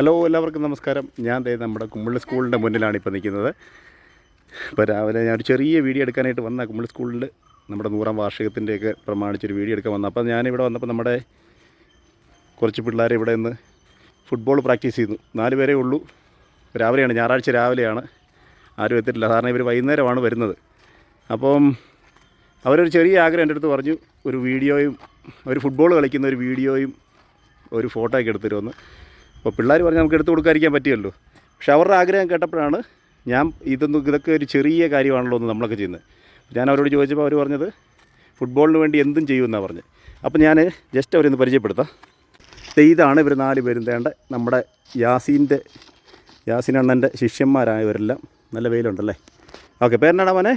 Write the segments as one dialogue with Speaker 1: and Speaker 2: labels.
Speaker 1: Hello എല്ലാവർക്കും നമസ്കാരം. ഞാൻ ദേ നമ്മുടെ കുമ്മിളി സ്കൂളിന്റെ മുന്നിലാണ് ഇപ്പോൾ നിൽക്കുന്നത്. ഇപ്പോൾ രാവിലെ ഞാൻ ഒരു ചെറിയ വീഡിയോ എടുക്കാനായിട്ട് വന്ന കുമ്മിളി സ്കൂളിൽ നമ്മുടെ നൂറാം വാർഷികത്തിന്റെയൊക്കെ പ്രമാണിച്ചൊരു വീഡിയോ എടുക്കാൻ വന്ന. അപ്പോൾ ഞാനിവിടെ വന്നപ്പോൾ നമ്മുടെ കുറച്ച് പിള്ളേർ ഇവിടെ നിന്ന് ഫുട്ബോൾ പ്രാക്ടീസ് ചെയ്യുന്നു നാല് പേരേ ഉള്ളൂ. രാവിലെയാണ് ഞായറാഴ്ച രാവിലെയാണ്. ആരും എത്തിയിട്ടില്ല. സാറിന് ഇവർ വൈകുന്നേരമാണ് വരുന്നത്. അപ്പം അവരൊരു ചെറിയ ആഗ്രഹം എന്റെ അടുത്ത് പറഞ്ഞു ഒരു വീഡിയോയും ഒരു ഫുട്ബോൾ കളിക്കുന്ന ഒരു വീഡിയോയും ഒരു ഫോട്ടോ ഒക്കെ എടുത്തു തരുമെന്ന്. അപ്പോൾ പിള്ളേർ പറഞ്ഞ് നമുക്ക് എടുത്തു കൊടുക്കാതിരിക്കാൻ പറ്റിയല്ലോ. പക്ഷെ അവരുടെ ആഗ്രഹം കേട്ടപ്പോഴാണ് ഞാൻ ഇതൊന്നും ഇതൊക്കെ ഒരു ചെറിയ കാര്യമാണല്ലോ എന്ന് നമ്മളൊക്കെ ചെയ്യുന്നത്. ഞാൻ അവരോട് ചോദിച്ചപ്പോൾ അവർ പറഞ്ഞത് ഫുട്ബോളിന് വേണ്ടി എന്തും ചെയ്യുമെന്നാണ് പറഞ്ഞത് അപ്പോൾ ഞാൻ ജസ്റ്റ് അവരൊന്ന് പരിചയപ്പെടുത്താം. ഇതാണ് ഇവർ നാല് പേരും. തേണ്ട നമ്മുടെ യാസീന്റെ യാസീൻ അണ്ണന്റെ ശിഷ്യന്മാരായവരെല്ലാം നല്ല വെയിലുണ്ടല്ലേ? ഓക്കെ പേരെന്നാണ് മോനെ?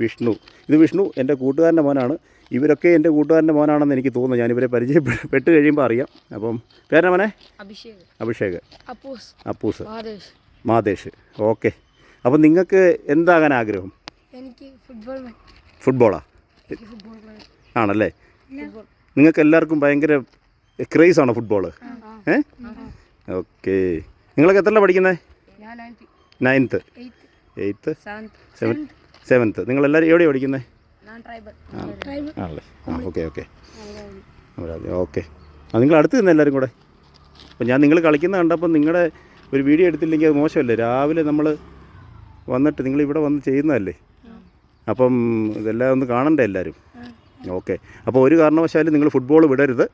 Speaker 1: വിഷ്ണു. ഇത് വിഷ്ണു എന്റെ കൂട്ടുകാരന്റെ മോനാണ്. ഇവരൊക്കെ എന്റെ കൂട്ടുകാരന്റെ മോനാണെന്ന് എനിക്ക് തോന്നുന്നു. ഞാൻ ഇവരെ പരിചയപ്പെട്ട് കഴിയുമ്പോൾ അറിയാം. അപ്പം പേരാ മോനെ?
Speaker 2: അഭിഷേക്.
Speaker 1: അഭിഷേക്.
Speaker 2: അപ്പൂസ്.
Speaker 1: അപ്പൂസ്.
Speaker 2: മാതേഷ്.
Speaker 1: ഓക്കെ. അപ്പം നിങ്ങൾക്ക് എന്താകാൻ ആഗ്രഹം?
Speaker 2: എനിക്ക് ഫുട്ബോൾ
Speaker 1: ഫുട്ബോളാ? ആണല്ലേ? നിങ്ങൾക്ക് എല്ലാവർക്കും ഭയങ്കര ക്രേസ് ആണോ ഫുട്ബോൾ ഏ? ഓക്കെ. നിങ്ങളൊക്കെ എത്ര പഠിക്കുന്നത്?
Speaker 2: നയൻത്ത് എയ്ത്ത്
Speaker 1: സെവൻ സെവൻത്ത് നിങ്ങളെല്ലാവരും എവിടെയാണ് പഠിക്കുന്നത്
Speaker 2: ഓടിക്കുന്നത്
Speaker 1: ആണല്ലേ. ആ ഓക്കെ ഓക്കെ. അതെ ഓക്കെ. ആ നിങ്ങൾ അടുത്ത് നിന്ന് എല്ലാവരും കൂടെ. അപ്പം ഞാൻ നിങ്ങൾ കളിക്കുന്ന കണ്ടപ്പോൾ നിങ്ങളുടെ ഒരു വീഡിയോ എടുത്തില്ലെങ്കിൽ അത് മോശമല്ലേ? രാവിലെ നമ്മൾ വന്നിട്ട് നിങ്ങൾ ഇവിടെ വന്ന് ചെയ്യുന്നതല്ലേ? അപ്പം ഇതെല്ലാം ഒന്ന് കാണണ്ടേ എല്ലാവരും ഓക്കെ. അപ്പോൾ ഒരു കാരണവശാലും നിങ്ങൾ ഫുട്ബോൾ വിടരുത്.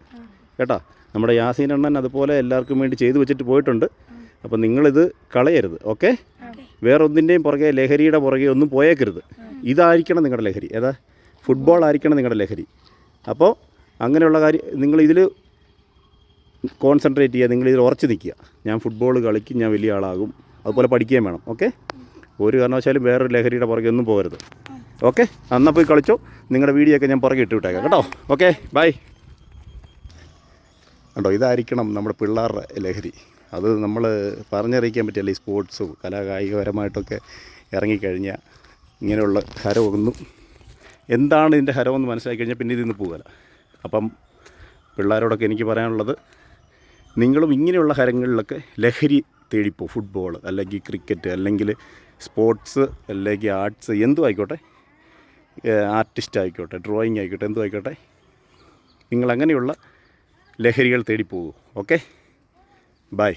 Speaker 1: കേട്ടോ? നമ്മുടെ യാസീൻ അണ്ണൻ അതുപോലെ എല്ലാവർക്കും വേണ്ടി ചെയ്തു വെച്ചിട്ട് പോയിട്ടുണ്ട്. അപ്പം നിങ്ങളിത് കളയരുത്. ഓക്കെ? വേറെ ഒന്നിന്റെയും പുറകെ ലഹരിയുടെ പുറകെ ഒന്നും പോയേക്കരുത്. ഇതായിരിക്കണം നിങ്ങളുടെ ലഹരി. ഏതാ? ഫുട്ബോൾ ആയിരിക്കണം നിങ്ങളുടെ ലഹരി. അപ്പോൾ അങ്ങനെയുള്ള കാര്യം നിങ്ങളിതിൽ കോൺസെൻട്രേറ്റ് ചെയ്യുക നിങ്ങൾ ഇതിൽ ഉറച്ചു നിൽക്കുക. ഞാൻ ഫുട്ബോൾ കളിക്കും ഞാൻ വലിയ ആളാകും അതുപോലെ പഠിക്കുകയും വേണം. ഓക്കെ? ഒരു കാരണവശാലും വേറൊരു ലഹരിയുടെ പുറകെ ഒന്നും പോകരുത്. ഓക്കെ? എന്നാൽ പോയി കളിച്ചോ. നിങ്ങളുടെ വീഡിയോ ഒക്കെ ഞാൻ പുറകെ ഇട്ട് വിട്ടേക്കാം. കേട്ടോ? ഓക്കെ? ബൈ കണ്ടോ ഇതായിരിക്കണം നമ്മുടെ പിള്ളേരുടെ ലഹരി. അത് നമ്മൾ പറഞ്ഞറിയിക്കാൻ പറ്റില്ല. ഈ സ്പോർട്സും കലാകായികപരമായിട്ടൊക്കെ ഇറങ്ങിക്കഴിഞ്ഞാൽ ഇങ്ങനെയുള്ള ഹരമൊന്നും എന്താണ് ഇതിന്റെ ഹരമെന്ന് മനസ്സിലാക്കി കഴിഞ്ഞാൽ പിന്നെ ഇതിന്ന് പോകല അപ്പം പിള്ളേരോടൊക്കെ എനിക്ക് പറയാനുള്ളത് നിങ്ങളും ഇങ്ങനെയുള്ള ഹരങ്ങളിലൊക്കെ ലഹരി തേടിപ്പോ. ഫുട്ബോൾ അല്ലെങ്കിൽ ക്രിക്കറ്റ് അല്ലെങ്കിൽ സ്പോർട്സ് അല്ലെങ്കിൽ ആർട്സ് എന്തും ആയിക്കോട്ടെ ആർട്ടിസ്റ്റ് ആയിക്കോട്ടെ ഡ്രോയിങ് ആയിക്കോട്ടെ എന്തും ആയിക്കോട്ടെ നിങ്ങൾ അങ്ങനെയുള്ള ലഹരികൾ തേടിപ്പോകൂ. ഓക്കെ? Bye.